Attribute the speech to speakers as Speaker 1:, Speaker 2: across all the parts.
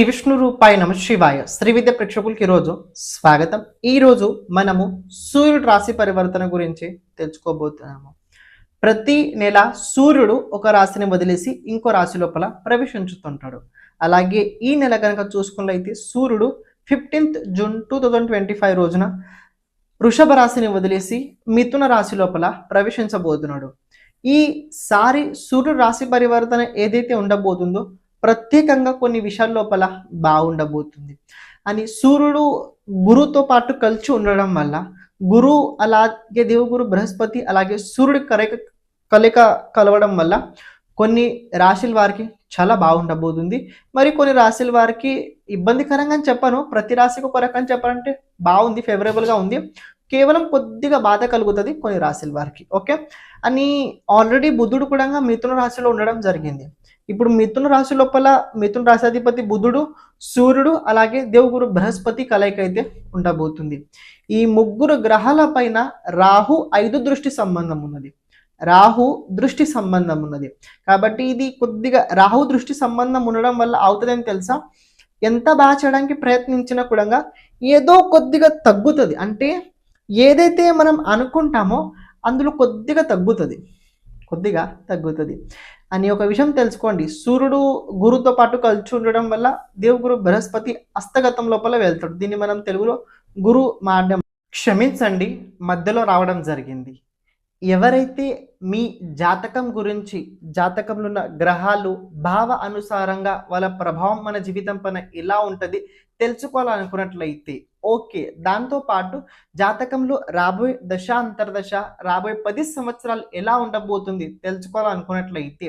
Speaker 1: శ్రీ విష్ణు రూపాయ నమ శివాయ. శ్రీ విద్య ప్రేక్షకులకి ఈరోజు స్వాగతం. ఈరోజు మనము సూర్యుడు రాశి పరివర్తన గురించి తెలుసుకోబోతున్నాము. ప్రతి నెల సూర్యుడు ఒక రాశిని వదిలేసి ఇంకో రాశి లోపల ప్రవేశించుతుంటాడు. అలాగే ఈ నెల కనుక చూసుకున్నట్లయితే సూర్యుడు fifteenth June two thousand twenty five రోజున వృషభ రాశిని వదిలేసి మిథున రాశి లోపల ప్రవేశించబోతున్నాడు. ఈసారి సూర్యుడు రాశి పరివర్తన ఏదైతే ఉండబోతుందో ప్రత్యేకంగా కొన్ని విషయాల లోపల బాగుండబోతుంది. అని సూర్యుడు గురుతో పాటు కలిసి ఉండడం వల్ల గురు అలాగే దేవుగురు బృహస్పతి అలాగే సూర్యుడి కలయిక కలయిక కలవడం వల్ల కొన్ని రాశుల వారికి చాలా బాగుండబోతుంది. మరి కొన్ని రాశుల వారికి ఇబ్బందికరంగా అని చెప్పాను. ప్రతి రాశికి ఒక రకం చెప్పాలంటే బాగుంది ఫేవరబుల్గా ఉంది. కేవలం కొద్దిగా బాధ కలుగుతుంది కొన్ని రాశుల వారికి. ఓకే? అని ఆల్రెడీ బుద్ధుడు కూడా మిథున రాశిలో ఉండడం జరిగింది. ఇప్పుడు మిథున రాశి లోపల మిథున రాశాధిపతి బుధుడు సూర్యుడు అలాగే దేవుగురు బృహస్పతి కలయిక అయితే ఉండబోతుంది. ఈ ముగ్గురు గ్రహాల పైన రాహు ఐదు దృష్టి సంబంధం ఉన్నది. రాహు దృష్టి సంబంధం ఉన్నది. కాబట్టి ఇది కొద్దిగా రాహు దృష్టి సంబంధం ఉండడం వల్ల అవుతుందని తెలుసా? ఎంత బాగా చేయడానికి ప్రయత్నించినా కూడా ఏదో కొద్దిగా తగ్గుతుంది. అంటే ఏదైతే మనం అనుకుంటామో అందులో కొద్దిగా తగ్గుతుంది. కొద్దిగా తగ్గుతుంది. అని ఒక విషయం తెలుసుకోండి. సూర్యుడు గురుతో పాటు కలిసి ఉండడం వల్ల దేవగురు బృహస్పతి హస్తగతం లోపల వెళ్తాడు. దీన్ని మనం తెలుగులో గురు మాడ్యం క్షమించండి మధ్యలో రావడం జరిగింది. ఎవరైతే మీ జాతకం గురించి జాతకంలో ఉన్న గ్రహాలు భావ అనుసారంగా వాళ్ళ ప్రభావం మన జీవితం పైన ఎలా ఉంటుంది తెలుసుకోవాలనుకున్నట్లయితే ఓకే. దాంతోపాటు జాతకంలో రాబోయే దశ అంతర్దశ రాబోయే పది సంవత్సరాలు ఎలా ఉండబోతుంది తెలుసుకోవాలనుకున్నట్లయితే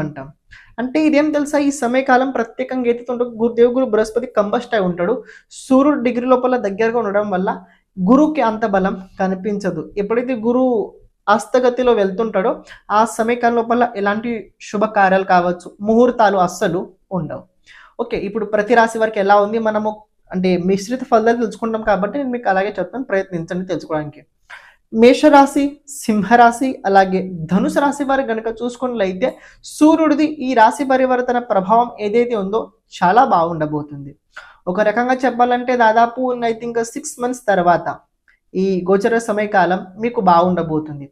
Speaker 1: అంటాం. అంటే ఇదేం తెలుసా? ఈ సమయకాలం ప్రత్యేకంగా ఏదైతే ఉంటుందో గురు బృహస్పతి కంబస్ట్ అయి ఉంటాడు. సూర్యుడు డిగ్రీ లోపల దగ్గరగా ఉండడం వల్ల గురువుకి అంత బలం కనిపించదు. ఎప్పుడైతే గురువు అస్తగతిలో వెళ్తుంటాడో ఆ సమయకాలం లోపల ఎలాంటి శుభకార్యాలు కావచ్చు ముహూర్తాలు అస్సలు ఉండవు. ఓకే ఇప్పుడు ప్రతి రాశి వారికి ఎలా ఉంది? మనము అంటే మిశ్రిత ఫలితాలు తెలుసుకుంటాం కాబట్టి నేను మీకు అలాగే చెప్తాను. ప్రయత్నించండి తెలుసుకోవడానికి. మేషరాశి సింహరాశి అలాగే ధనుసు రాశి వారి గనక చూసుకున్నట్లయితే సూర్యుడిది ఈ రాశి పరివర్తన ప్రభావం ఏదైతే ఉందో చాలా బాగుండబోతుంది. ఒక రకంగా చెప్పాలంటే దాదాపు ఐ థింక్ సిక్స్ మంత్స్ తర్వాత ఈ గోచర సమయకాలం మీకు బాగుండబోతుంది.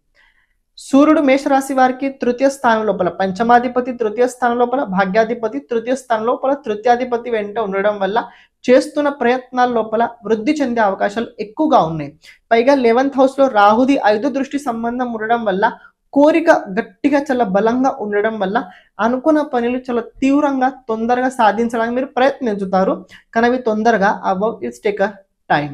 Speaker 1: సూర్యుడు మేషరాశి వారికి తృతీయ స్థానం లోపల పంచమాధిపతి తృతీయ స్థానం లోపల భాగ్యాధిపతి తృతీయ స్థానం లోపల తృతీయాధిపతి వెంట ఉండడం వల్ల చేస్తున్న ప్రయత్నాల లోపల వృద్ధి చెందే అవకాశాలు ఎక్కువగా ఉన్నాయి. పైగా లెవెన్త్ హౌస్లో రాహుది ఐదు దృష్టి సంబంధం ఉండడం వల్ల కోరిక గట్టిగా చాలా బలంగా ఉండడం వల్ల అనుకున్న పనులు చాలా తీవ్రంగా తొందరగా సాధించడానికి మీరు ప్రయత్నించుతారు. కానీ అవి తొందరగా అబౌట్ ఇట్స్ టేక్ టైం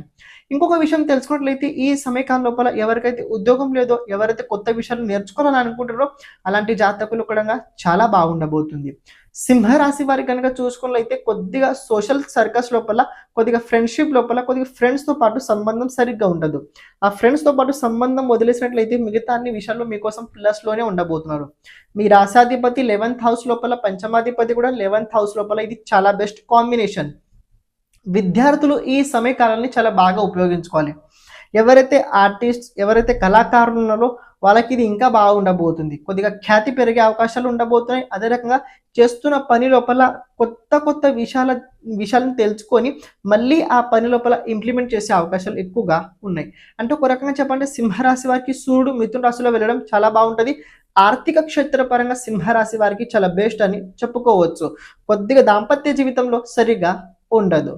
Speaker 1: ఇంకొక విషయం తెలుసుకున్నట్లయితే ఈ సమయకాలం లోపల ఎవరికైతే ఉద్యోగం లేదో ఎవరైతే కొత్త విషయాలు నేర్చుకోవాలని అనుకుంటారో అలాంటి జాతకులు కూడా చాలా బాగుండబోతుంది. సింహరాశి వారి కనుక చూసుకున్నట్లయితే కొద్దిగా సోషల్ సర్కస్ లోపల కొద్దిగా ఫ్రెండ్షిప్ లోపల కొద్దిగా ఫ్రెండ్స్తో పాటు సంబంధం సరిగ్గా ఉండదు. ఆ ఫ్రెండ్స్తో పాటు సంబంధం వదిలేసినట్లయితే మిగతా అన్ని విషయాలు మీకోసం ప్లస్లోనే ఉండబోతున్నారు. మీ రాశాధిపతి లెవెన్త్ హౌస్ లోపల పంచమాధిపతి కూడా లెవెన్త్ హౌస్ లోపల ఇది చాలా బెస్ట్ కాంబినేషన్ విద్యార్థులు ఈ సమయకాలాన్ని చాలా బాగా ఉపయోగించుకోవాలి. ఎవరైతే ఆర్టిస్ట్ ఎవరైతే కళాకారులు ఉన్నారో వాళ్ళకి ఇది ఇంకా బాగుండబోతుంది కొద్దిగా ఖ్యాతి పెరిగే అవకాశాలు ఉండబోతున్నాయి. అదే రకంగా చేస్తున్న పని లోపల కొత్త కొత్త విషయాల విషయాలను తెలుసుకొని మళ్ళీ ఆ పని లోపల ఇంప్లిమెంట్ చేసే అవకాశాలు ఎక్కువగా ఉన్నాయి. అంటే ఒక రకంగా చెప్పాలంటే సింహరాశి వారికి సూర్యుడు మిథున రాశిలో వెళ్ళడం చాలా బాగుంటుంది. ఆర్థిక క్షేత్రపరంగా సింహరాశి వారికి చాలా బెస్ట్ అని చెప్పుకోవచ్చు. కొద్దిగా దాంపత్య జీవితంలో సరిగా ఉండదు.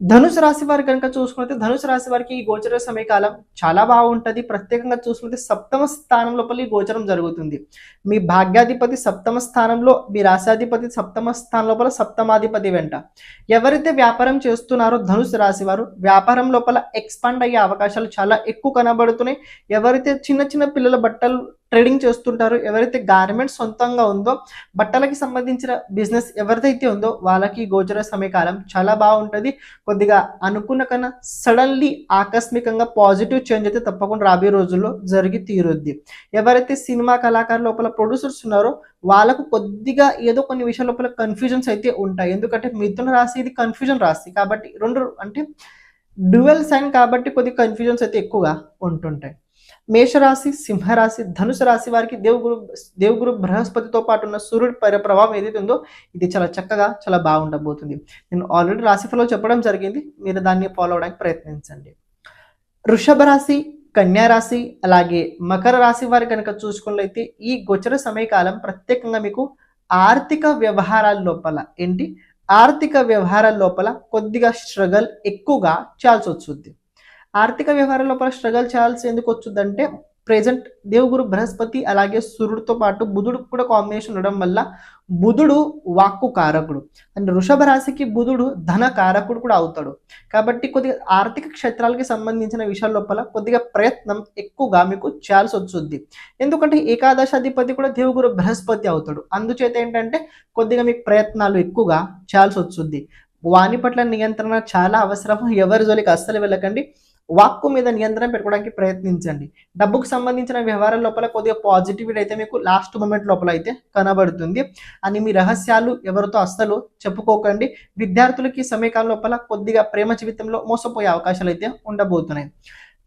Speaker 1: ధనుసు రాశి వారు కనుక చూసుకుంటే ధనుసు రాశి వారికి ఈ గోచర సమయకాలం చాలా బాగుంటుంది. ప్రత్యేకంగా చూసుకుంటే సప్తమ స్థానం లోపల ఈ గోచరం జరుగుతుంది. మీ భాగ్యాధిపతి సప్తమ స్థానంలో మీ రాశాధిపతి సప్తమ స్థానం లోపల సప్తమాధిపతి వెంట. ఎవరైతే వ్యాపారం చేస్తున్నారో ధనుసు రాశి వారు వ్యాపారం లోపల ఎక్స్పాండ్ అయ్యే అవకాశాలు చాలా ఎక్కువ కనబడుతున్నాయి. ఎవరైతే చిన్న చిన్న పిల్లల బట్టలు ట్రేడింగ్ చేస్తుంటారో. ఎవరైతే గార్మెంట్స్ సొంతంగా ఉందో బట్టలకి సంబంధించిన బిజినెస్ ఎవరిదైతే ఉందో వాళ్ళకి గోచర సమయకాలం చాలా బాగుంటుంది. కొద్దిగా అనుకున్న కన్నా సడన్లీ ఆకస్మికంగా పాజిటివ్ చేంజ్ అయితే తప్పకుండా రాబోయే రోజుల్లో జరిగి తీరుద్ది. ఎవరైతే సినిమా కళాకారుల లోపల ప్రొడ్యూసర్స్ ఉన్నారో వాళ్ళకు కొద్దిగా ఏదో కొన్ని విషయాల లోపల కన్ఫ్యూజన్స్ అయితే ఉంటాయి. ఎందుకంటే మిథున రాశి ఇది కన్ఫ్యూజన్ రాశి కాబట్టి రెండు అంటే డ్యువెల్ సైన్ కాబట్టి కొద్ది కన్ఫ్యూజన్స్ అయితే ఎక్కువగా ఉంటుంటాయి. మేషరాశి సింహరాశి ధనుసు రాశి వారికి దేవుగురు దేవుగురు బృహస్పతితో పాటు ఉన్న సూర్యుడి ప్రభావం ఏదైతే ఉందో ఇది చాలా చక్కగా చాలా బాగుండబోతుంది. నేను ఆల్రెడీ రాశిఫలో చెప్పడం జరిగింది. మీరు దాన్ని ఫాలో అవడానికి ప్రయత్నించండి. వృషభ రాశి కన్యా రాశి అలాగే మకర రాశి వారి కనుక చూసుకున్నట్లయితే ఈ గోచర సమయకాలం ప్రత్యేకంగా మీకు ఆర్థిక వ్యవహారాల లోపల ఏంటి? ఆర్థిక వ్యవహారాల లోపల కొద్దిగా స్ట్రగల్ ఎక్కువగా చేయాల్సి వస్తుంది. ఆర్థిక వ్యవహారాల లోపల స్ట్రగల్ చేయాల్సి ఎందుకు వచ్చిందంటే ప్రెజెంట్ దేవుగురు బృహస్పతి అలాగే సూర్యుడితో పాటు బుధుడు కూడా కాంబినేషన్ ఉండడం వల్ల బుధుడు వాక్కు కారకుడు. అండ్ వృషభ రాశికి బుధుడు ధన కారకుడు కూడా అవుతాడు. కాబట్టి కొద్దిగా ఆర్థిక క్షేత్రాలకి సంబంధించిన విషయాల లోపల కొద్దిగా ప్రయత్నం ఎక్కువగా మీకు చేయాల్సి వచ్చుద్ది. ఎందుకంటే ఏకాదశాధిపతి కూడా దేవుగురు బృహస్పతి అవుతాడు. అందుచేత ఏంటంటే కొద్దిగా మీకు ప్రయత్నాలు ఎక్కువగా చేయాల్సి వచ్చుద్ది. వాని పట్ల నియంత్రణ చాలా అవసరం. ఎవరి జోలికి అస్సలు వెళ్ళకండి. వాక్కు మీద నియంత్రణ పెట్టుకోవడానికి ప్రయత్నించండి. డబ్బుకు సంబంధించిన వ్యవహారాల లోపల కొద్దిగా పాజిటివిటీ అయితే మీకు లాస్ట్ మూమెంట్ లోపల అయితే కనబడుతుంది. అని మీ రహస్యాలు ఎవరితో అస్సలు చెప్పుకోకండి. విద్యార్థులకి సమయకాలం లోపల కొద్దిగా ప్రేమ జీవితంలో మోసపోయే అవకాశాలు అయితే ఉండబోతున్నాయి.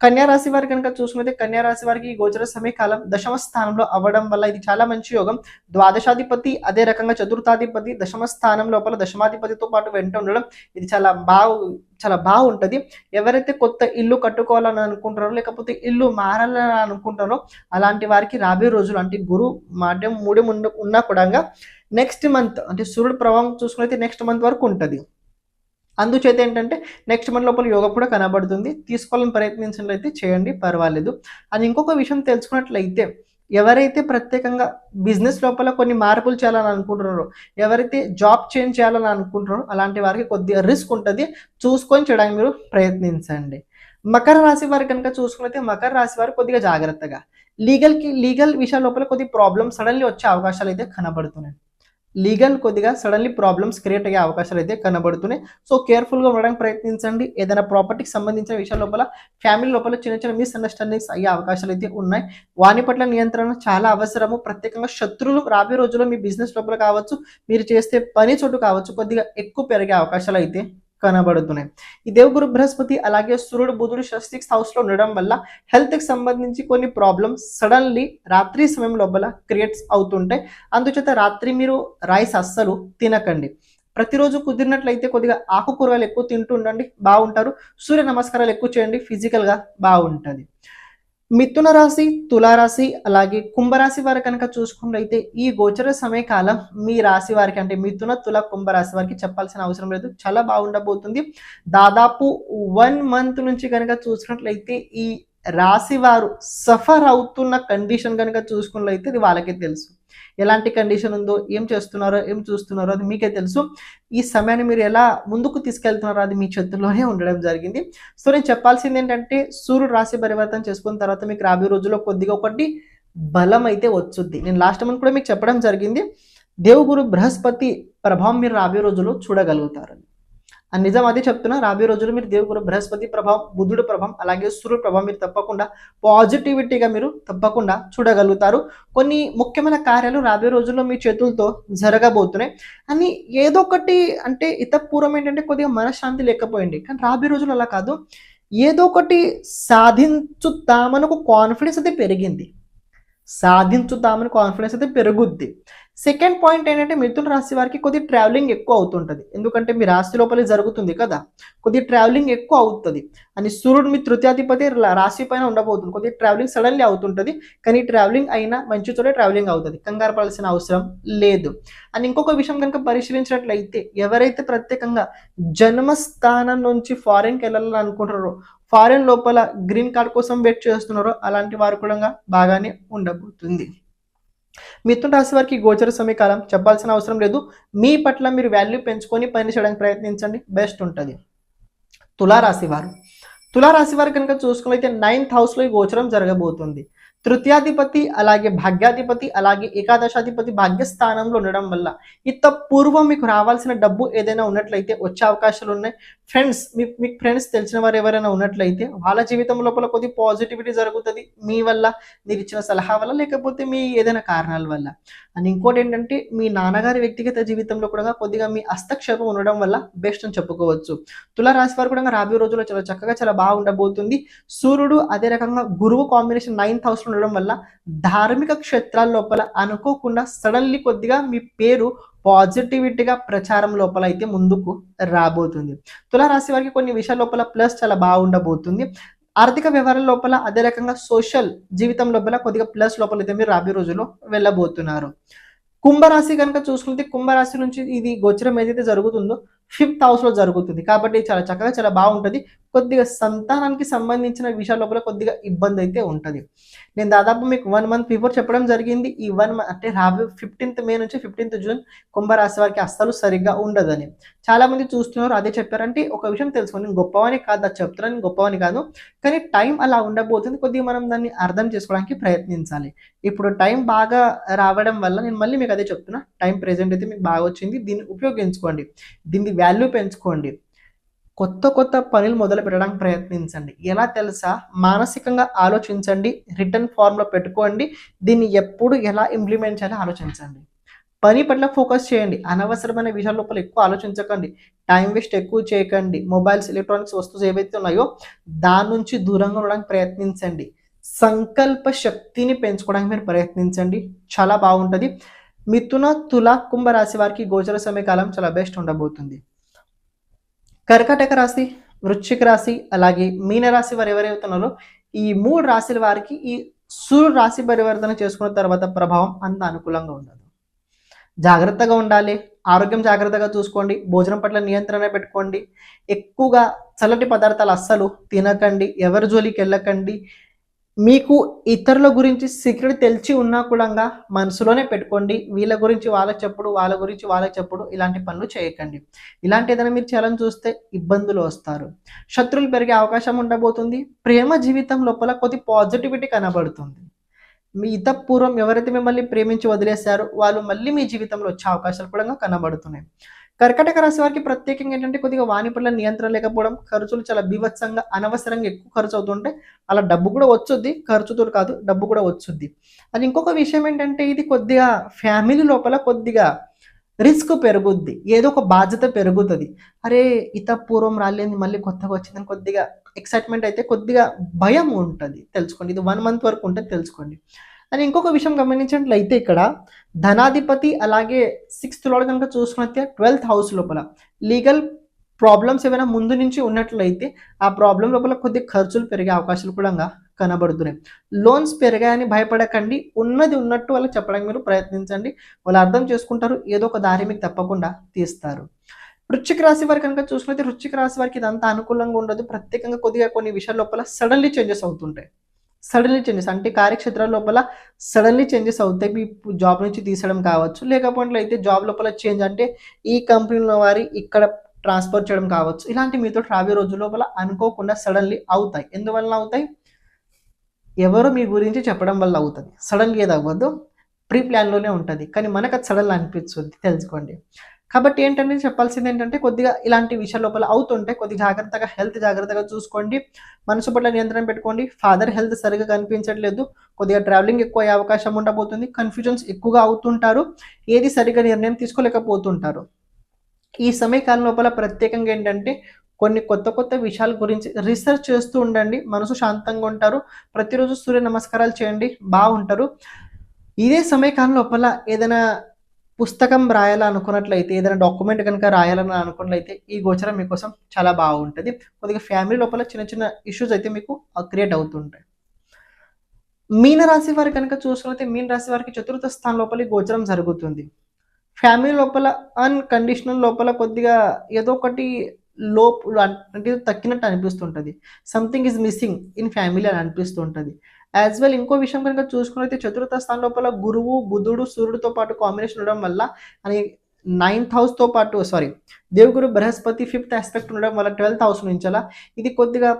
Speaker 1: కన్యా రాశి వారి కనుక చూసుకుంటే కన్యా రాశి వారికి గోచర సమయకాలం దశమ స్థానంలో అవ్వడం వల్ల ఇది చాలా మంచి యోగం. ద్వాదశాధిపతి అదే రకంగా చతుర్థాధిపతి దశమ స్థానం లోపల దశమాధిపతితో పాటు వెంట ఉండడం ఇది చాలా బాగు చాలా బాగుంటుంది. ఎవరైతే కొత్త ఇల్లు కట్టుకోవాలని అనుకుంటారో లేకపోతే ఇల్లు మారాలని అనుకుంటారో అలాంటి వారికి రాబోయే రోజులు అంటే గురు మాధ్యం మూడు ఉన్నా కూడా నెక్స్ట్ మంత్ అంటే సూర్యుడు ప్రభావం చూసుకున్నైతే నెక్స్ట్ మంత్ వరకు ఉంటుంది. అందుచేత ఏంటంటే నెక్స్ట్ మంత్ లోపల యోగా కూడా కనబడుతుంది. తీసుకోవాలని ప్రయత్నించినట్లయితే చేయండి పర్వాలేదు. అది ఇంకొక విషయం తెలుసుకున్నట్లయితే ఎవరైతే ప్రత్యేకంగా బిజినెస్ లోపల కొన్ని మార్పులు చేయాలని అనుకుంటున్నారో ఎవరైతే జాబ్ చేంజ్ చేయాలని అనుకుంటున్నారో అలాంటి వారికి కొద్దిగా రిస్క్ ఉంటుంది. చూసుకొని చేయడానికి మీరు ప్రయత్నించండి. మకర రాశి వారు కనుక చూసుకున్నైతే మకర రాశి వారు కొద్దిగా జాగ్రత్తగా. లీగల్కి లీగల్ విషయాల లోపల కొద్ది ప్రాబ్లమ్స్ సడన్లీ వచ్చే అవకాశాలు అయితే కనబడుతున్నాయి. లీగల్ కొద్దిగా సడన్లీ ప్రాబ్లమ్స్ క్రియేట్ అయ్యే అవకాశాలు అయితే కనబడుతున్నాయి. సో కేర్ఫుల్గా ఉండడానికి ప్రయత్నించండి. ఏదైనా ప్రాపర్టీకి సంబంధించిన విషయాల లోపల ఫ్యామిలీ లోపల చిన్న చిన్న మిస్అండర్స్టాండింగ్స్ అయ్యే అవకాశాలు అయితే ఉన్నాయి. వాని పట్ల నియంత్రణ చాలా అవసరము. ప్రత్యేకంగా శత్రువులు రాబోయే రోజుల్లో మీ బిజినెస్ లోపల కావచ్చు మీరు చేస్తే పని చోటు కావచ్చు కొద్దిగా ఎక్కువ పెరిగే అవకాశాలు అయితే కనబడుతున్నాయి. ఈ దేవగురు బృహస్పతి అలాగే సూర్యుడు బుధుడు సిక్స్త్ హౌస్లో ఉండడం వల్ల హెల్త్కి సంబంధించి కొన్ని ప్రాబ్లమ్స్ సడన్లీ రాత్రి సమయం లోపల క్రియేట్స్ అవుతుంటాయి. అందుచేత రాత్రి మీరు రైస్ అస్సలు తినకండి. ప్రతిరోజు కుదిరినట్లయితే కొద్దిగా ఆకుకూరలు ఎక్కువ తింటూ ఉండండి బాగుంటారు. సూర్య నమస్కారాలు ఎక్కువ చేయండి ఫిజికల్గా బాగుంటుంది. మిథున రాశి తులారాశి అలాగే కుంభరాశి వారు కనుక చూసుకున్నట్లయితే ఈ గోచర సమయకాలం మీ రాశి వారికి అంటే మిథున తుల కుంభరాశి వారికి చెప్పాల్సిన అవసరం లేదు. చాలా బాగుండబోతుంది. దాదాపు వన్ మంత్ నుంచి కనుక చూసినట్లయితే ఈ రాశి వారు సఫర్ అవుతున్న కండిషన్ కనుక చూసుకున్నట్లయితే ఇది వాళ్ళకే తెలుసు. ఎలాంటి కండిషన్ ఉందో ఏం చేస్తున్నారో ఏం చూస్తున్నారో అది మీకే తెలుసు. ఈ సమయాన్ని మీరు ఎలా ముందుకు తీసుకెళ్తున్నారో అది మీ చేతుల్లోనే ఉండడం జరిగింది. సో నేను చెప్పాల్సింది ఏంటంటే సూర్యుడు రాశి పరివర్తన చేసుకున్న తర్వాత మీకు రాబోయే రోజుల్లో కొద్దిగా ఒకటి బలం అయితే వచ్చుద్ది. నేను లాస్ట్ మంత్ కూడా మీకు చెప్పడం జరిగింది. దేవుగురు బృహస్పతి ప్రభావం మీరు రాబోయే రోజుల్లో చూడగలుగుతారని నిజం అదే చెప్తున్నా రాబోయే రోజుల్లో మీరు దేవుడు బృహస్పతి ప్రభావం బుధుడు ప్రభావం అలాగే సూర్యుడు ప్రభావం మీరు తప్పకుండా పాజిటివిటీగా మీరు తప్పకుండా చూడగలుగుతారు. కొన్ని ముఖ్యమైన కార్యాలు రాబోయే రోజుల్లో మీ చేతులతో జరగబోతున్నాయి. అని ఏదో ఒకటి అంటే ఇతపూర్వం ఏంటంటే కొద్దిగా మనశ్శాంతి లేకపోయింది. కానీ రాబోయే రోజులు అలా కాదు. ఏదో ఒకటి సాధించుతామని ఒక కాన్ఫిడెన్స్ అయితే పెరిగింది. సాధించుతామని కాన్ఫిడెన్స్ అయితే పెరుగుద్ది. సెకండ్ పాయింట్ ఏంటంటే మిథున రాశి వారికి కొద్ది ట్రావెలింగ్ ఎక్కువ అవుతుంటుంది. ఎందుకంటే మీ రాశి లోపల జరుగుతుంది కదా. కొద్ది ట్రావెలింగ్ ఎక్కువ అవుతుంది. అని సూర్యుడు మీ తృతీయాధిపతి రాశి పైన ఉండబోతుంది. కొద్ది ట్రావెలింగ్ సడన్లీ అవుతుంటుంది. కానీ ట్రావెలింగ్ అయినా మంచి చోట ట్రావెలింగ్ అవుతుంది. కంగారు పడాల్సిన అవసరం లేదు. అని ఇంకొక విషయం కనుక పరిశీలించినట్లయితే ఎవరైతే ప్రత్యేకంగా జన్మస్థానం నుంచి ఫారిన్కి వెళ్ళాలని అనుకుంటారో ఫారెన్ లోపల గ్రీన్ కార్డ్ కోసం వెయిట్ చేస్తున్నారో అలాంటి వారు కూడా బాగానే ఉండబోతుంది. మిథున రాశి వారికి గోచర సమీకాలం చెప్పాల్సిన అవసరం లేదు. మీ పట్ల మీరు వాల్యూ పెంచుకొని పని చేయడానికి ప్రయత్నించండి. బెస్ట్ ఉంటుంది. తులారాశి వారు. తులారాశి వారు కనుక చూసుకున్నైతే నైన్త్ హౌస్లో ఈ గోచరం జరగబోతుంది. తృతీయాధిపతి అలాగే భాగ్యాధిపతి అలాగే ఏకాదశాధిపతి భాగ్యస్థానంలో ఉండడం వల్ల ఇంత పూర్వం మీకు రావాల్సిన డబ్బు ఏదైనా ఉన్నట్లయితే వచ్చే అవకాశాలు ఉన్నాయి. ఫ్రెండ్స్ మీ మీకు ఫ్రెండ్స్ తెలిసిన వారు ఎవరైనా ఉన్నట్లయితే వాళ్ళ జీవితం లోపల కొద్ది పాజిటివిటీ జరుగుతుంది. మీ వల్ల మీరు ఇచ్చిన సలహా వల్ల లేకపోతే మీ ఏదైనా కారణాల వల్ల. అండ్ ఇంకోటి ఏంటంటే మీ నాన్నగారి వ్యక్తిగత జీవితంలో కూడా కొద్దిగా మీ హస్తక్షేపం ఉండడం వల్ల బెస్ట్ అని చెప్పుకోవచ్చు. తులారాశి వారు కూడా రాబోయే రోజుల్లో చాలా చక్కగా చాలా బాగా ఉండబోతుంది సూర్యుడు అదే రకంగా గురువు కాంబినేషన్ నైన్త్ హౌస్లో ఉండడం వల్ల ధార్మిక క్షేత్రాల లోపల అనుకోకుండా సడన్లీ కొద్దిగా మీ పేరు పాజిటివిటీగా ప్రచారం లోపల అయితే ముందుకు రాబోతుంది. తులారాశి వారికి కొన్ని విషయాల లోపల ప్లస్ చాలా బాగుండబోతుంది. ఆర్థిక వ్యవహారాల లోపల అదే రకంగా సోషల్ జీవితం లోపల కొద్దిగా ప్లస్ లోపల అయితే మీరు రాబోయే రోజుల్లో వెళ్ళబోతున్నారు. కుంభరాశి కనుక చూసుకుంటే కుంభరాశి నుంచి ఇది గోచరం ఏదైతే జరుగుతుందో ఫిఫ్త్ హౌస్లో జరుగుతుంది. కాబట్టి చాలా చక్కగా చాలా బాగుంటుంది. కొద్దిగా సంతానానికి సంబంధించిన విషయాల లోపల కొద్దిగా ఇబ్బంది అయితే ఉంటుంది. నేను దాదాపు మీకు వన్ మంత్ బిఫోర్ చెప్పడం జరిగింది. ఈ వన్ మంత్ అంటే రాబో ఫిఫ్టీన్త్ మే నుంచి ఫిఫ్టీన్త్ జూన్ కుంభరాశి వారికి అస్సలు సరిగ్గా ఉండదని. చాలా మంది చూస్తున్నారు అదే చెప్పారంటే ఒక విషయం తెలుసుకోండి నేను గొప్పవని కాదు అది చెప్తున్నాను గొప్పవని కాదు. కానీ టైం అలా ఉండబోతుంది కొద్దిగా మనం దాన్ని అర్థం చేసుకోవడానికి ప్రయత్నించాలి. ఇప్పుడు టైం బాగా రావడం వల్ల నేను మళ్ళీ మీకు అదే చెప్తున్నా టైం ప్రెజెంట్ అయితే మీకు బాగా వచ్చింది. దీన్ని ఉపయోగించుకోండి. దీన్ని వాల్యూ పెంచుకోండి. కొత్త కొత్త పనులు మొదలు పెట్టడానికి ప్రయత్నించండి. ఎలా తెలుసా? మానసికంగా ఆలోచించండి. రిటర్న్ ఫార్మ్లో పెట్టుకోండి. దీన్ని ఎప్పుడు ఎలా ఇంప్లిమెంట్ చేయాలో ఆలోచించండి. పని పట్ల ఫోకస్ చేయండి. అనవసరమైన విషయాల లోపల ఎక్కువ ఆలోచించకండి. టైం వేస్ట్ ఎక్కువ చేయకండి. మొబైల్స్ ఎలక్ట్రానిక్స్ వస్తువులు ఏవైతే ఉన్నాయో దాని నుంచి దూరంగా ఉండడానికి ప్రయత్నించండి. సంకల్ప శక్తిని పెంచుకోవడానికి మీరు ప్రయత్నించండి. చాలా బాగుంటుంది. మిథున తుల కుంభ రాశి వారికి గోచర సమయకాలం చాలా బెస్ట్ ఉండబోతుంది. కర్కాటక రాశి వృశ్చిక రాశి అలాగే మీన రాశి వారు ఎవరైతున్నారో ఈ మూడు రాశుల వారికి ఈ సూర్యుడు రాశి పరివర్తన చేసుకున్న తర్వాత ప్రభావం అంత అనుకూలంగా ఉండదు. జాగ్రత్తగా ఉండాలి. ఆరోగ్యం జాగ్రత్తగా చూసుకోండి. భోజనం పట్ల నియంత్రణ పెట్టుకోండి. ఎక్కువగా చల్లటి పదార్థాలు అస్సలు తినకండి. ఎవరి జోలికి వెళ్ళకండి. మీకు ఇతరుల గురించి సీక్రెట్ తెలిసి ఉన్నా కూడా మనసులోనే పెట్టుకోండి. వీళ్ళ గురించి వాళ్ళకి చెప్పుడు వాళ్ళ గురించి వాళ్ళకి చెప్పుడు ఇలాంటి పనులు చేయకండి. ఇలాంటి ఏదైనా మీరు చేయాలని చూస్తే ఇబ్బందులు వస్తారు. శత్రువులు పెరిగే అవకాశం ఉండబోతుంది. ప్రేమ జీవితం లోపల కొద్ది పాజిటివిటీ కనబడుతుంది. మీ ఇతపూర్వం ఎవరైతే మిమ్మల్ని ప్రేమించి వదిలేశారో వాళ్ళు మళ్ళీ మీ జీవితంలో వచ్చే అవకాశాలు కూడా కనబడుతున్నాయి. కర్కటక రాశి వారికి ప్రత్యేకంగా ఏంటంటే కొద్దిగా వాణి పట్ల నియంత్రణ లేకపోవడం ఖర్చులు చాలా బీభత్సంగా అనవసరంగా ఎక్కువ ఖర్చు అవుతుంటే అలా డబ్బు కూడా వచ్చుద్ది ఖర్చుతో కాదు డబ్బు కూడా వచ్చుద్ది. అది ఇంకొక విషయం ఏంటంటే ఇది కొద్దిగా ఫ్యామిలీ లోపల కొద్దిగా రిస్క్ పెరుగుద్ది ఏదో ఒక బాధ్యత పెరుగుతుంది. అరే ఇత పూర్వం రాలేదు మళ్ళీ కొత్తగా వచ్చిందని కొద్దిగా ఎక్సైట్మెంట్ అయితే కొద్దిగా భయం ఉంటుంది తెలుసుకోండి. ఇది వన్ మంత్ వరకు ఉంటుంది తెలుసుకోండి. అని ఇంకొక విషయం గమనించినట్లయితే ఇక్కడ ధనాధిపతి అలాగే సిక్స్త్లో కనుక చూసుకున్నట్లయితే ట్వెల్త్ హౌస్ లోపల లీగల్ ప్రాబ్లమ్స్ ఏమైనా ముందు నుంచి ఉన్నట్లయితే ఆ ప్రాబ్లం లోపల కొద్ది ఖర్చులు పెరిగే అవకాశాలు కూడా కనబడుతున్నాయి. లోన్స్ పెరిగాయని భయపడకండి. ఉన్నది ఉన్నట్టు వాళ్ళకి చెప్పడానికి మీరు ప్రయత్నించండి. వాళ్ళు అర్థం చేసుకుంటారు. ఏదో ఒక దారి మీకు తప్పకుండా తీస్తారు. వృశ్చిక రాశి వారి కనుక చూసుకుంటే వృశ్చిక రాశి వారికి ఇదంతా అనుకూలంగా ఉండదు. ప్రత్యేకంగా కొద్దిగా కొన్ని విషయాల లోపల సడన్లీ చేంజెస్ అవుతుంటాయి. సడన్లీ చేంజెస్ అంటే కార్యక్షేత్రాల లోపల సడన్లీ చేంజెస్ అవుతాయి. మీ జాబ్ నుంచి తీసడం కావచ్చు. లేకపోతే అయితే జాబ్ లోపల చేంజ్ అంటే ఈ కంపెనీలో వారి ఇక్కడ ట్రాన్స్ఫర్ చేయడం కావచ్చు. ఇలాంటి మీతో రాబోయే రోజు లోపల అనుకోకుండా సడన్లీ అవుతాయి. ఎందువల్ల అవుతాయి? ఎవరు మీ గురించి చెప్పడం వల్ల అవుతుంది. సడన్లీ ఏది అవ్వద్దు ప్రీ ప్లాన్లోనే ఉంటుంది. కానీ మనకు అది సడన్ అనిపిస్తుంది. తెలుసుకోండి. కాబట్టి ఏంటంటే చెప్పాల్సింది ఏంటంటే కొద్దిగా ఇలాంటి విషయాల లోపల అవుతుంటే కొద్దిగా జాగ్రత్తగా హెల్త్ జాగ్రత్తగా చూసుకోండి. మనసు పట్ల నియంత్రణ పెట్టుకోండి. ఫాదర్ హెల్త్ సరిగా కనిపించట్లేదు. కొద్దిగా ట్రావెలింగ్ ఎక్కువ అయ్యే అవకాశం ఉండబోతుంది. కన్ఫ్యూజన్స్ ఎక్కువగా అవుతుంటారు. ఏది సరిగా నిర్ణయం తీసుకోలేకపోతుంటారు. ఈ సమయకాలం లోపల ప్రత్యేకంగా ఏంటంటే కొన్ని కొత్త కొత్త విషయాల గురించి రీసెర్చ్ చేస్తూ ఉండండి. మనసు శాంతంగా ఉంటారు. ప్రతిరోజు సూర్య నమస్కారాలు చేయండి. బాగుంటారు. ఇదే సమయకాలం లోపల ఏదైనా పుస్తకం రాయాలనుకున్నట్లయితే ఏదైనా డాక్యుమెంట్ కనుక రాయాలని అనుకున్నట్లయితే ఈ గోచరం మీకోసం చాలా బాగుంటుంది. కొద్దిగా ఫ్యామిలీ లోపల చిన్న చిన్న ఇష్యూస్ అయితే మీకు క్రియేట్ అవుతుంటాయి. మీన రాశి వారి కనుక చూసుకున్నట్లయితే మీన రాశి వారికి చతుర్థ స్థానం లోపల ఈ గోచరం జరుగుతుంది. ఫ్యామిలీ లోపల అన్కండిషనల్ లోపల కొద్దిగా ఏదో ఒకటి లోపు అంటే తక్కినట్టు అనిపిస్తుంటుంది. Something is missing in family అని అనిపిస్తుంటుంది. యాజ్ వెల్ ఇంకో విషయం కనుక చూసుకున్నైతే చతుర్థ స్థానం లోపల గురువు బుధుడు సూర్యుడితో పాటు కాంబినేషన్ ఉండడం వల్ల అని నైన్త్ హౌస్తో పాటు సారీ దేవుగురు బృహస్పతి ఫిఫ్త్ ఆస్పెక్ట్ ఉండడం వల్ల ట్వెల్త్ హౌస్ నుంచి అలా ఇది కొద్దిగా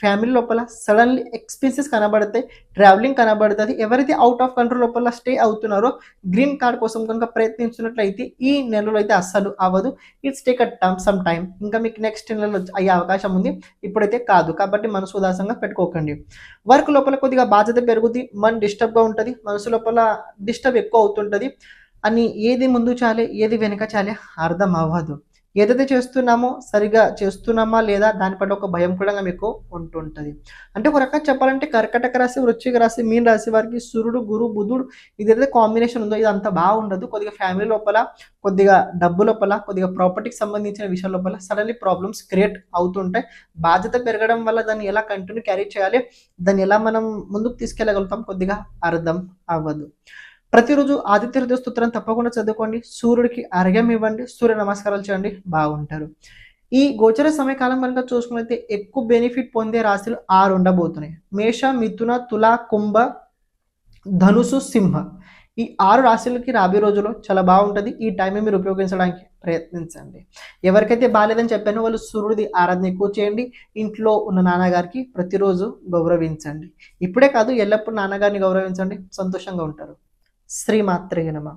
Speaker 1: ఫ్యామిలీ లోపల సడన్లీ ఎక్స్పెన్సెస్ కనబడతాయి ట్రావెలింగ్ కనబడుతుంది. ఎవరైతే అవుట్ ఆఫ్ కంట్రోల్ లోపల స్టే అవుతున్నారో గ్రీన్ కార్డ్ కోసం కనుక ప్రయత్నించినట్లయితే ఈ నెలలో అయితే అస్సలు అవ్వదు. It's take a time some time ఇంకా మీకు నెక్స్ట్ నెలలో అయ్యే అవకాశం ఉంది. ఇప్పుడైతే కాదు. కాబట్టి మనసు ఉదాసంగా పెట్టుకోకండి. వర్క్ లోపల కొద్దిగా బాధ్యత పెరుగుతుంది మన డిస్టర్బ్గా ఉంటుంది. మనసు లోపల డిస్టర్బ్ ఎక్కువ అవుతుంటుంది. అని ఏది ముందు చాలే ఏది వెనుక చాలే అర్థం అవ్వదు. ఏదైతే చేస్తున్నామో సరిగా చేస్తున్నామా లేదా దానిపట్ల ఒక భయం కూడా మీకు ఉంటుంటుంది. అంటే ఒక రకంగా చెప్పాలంటే కర్కటక రాశి వృశ్చిక రాశి మీన రాశి వారికి సూర్యుడు గురు బుధుడు ఇదైతే కాంబినేషన్ ఉందో ఇది అంత బాగుండదు. కొద్దిగా ఫ్యామిలీ లోపల కొద్దిగా డబ్బు లోపల కొద్దిగా ప్రాపర్టీకి సంబంధించిన విషయాల లోపల సడన్లీ ప్రాబ్లమ్స్ క్రియేట్ అవుతుంటాయి. బాధ్యత పెరగడం వల్ల దాన్ని ఎలా కంటిన్యూ క్యారీ చేయాలి దాన్ని ఎలా మనం ముందుకు తీసుకెళ్ళగలుగుతాం కొద్దిగా అర్థం అవ్వదు. ప్రతిరోజు ఆదిత్య హృదయ స్తోత్రం తప్పకుండా చదువుకోండి. సూర్యుడికి అర్ఘ్యం ఇవ్వండి. సూర్య నమస్కారాలు చేయండి. బాగుంటారు. ఈ గోచర సమయకాలం కనుక చూసుకున్నైతే ఎక్కువ బెనిఫిట్ పొందే రాశులు ఆరు ఉండబోతున్నాయి. మేష మిథున తుల కుంభ ధనుసు సింహ. ఈ ఆరు రాశులకి రాబోయే రోజుల్లో చాలా బాగుంటుంది. ఈ టైమే మీరు ఉపయోగించడానికి ప్రయత్నించండి. ఎవరికైతే బాగాలేదని చెప్పానో వాళ్ళు సూర్యుడి ఆరాధన ఎక్కువ చేయండి. ఇంట్లో ఉన్న నాన్నగారికి ప్రతిరోజు గౌరవించండి. ఇప్పుడే కాదు ఎల్లప్పుడూ నాన్నగారిని గౌరవించండి. సంతోషంగా ఉంటారు. శ్రీమాత్రే నమ.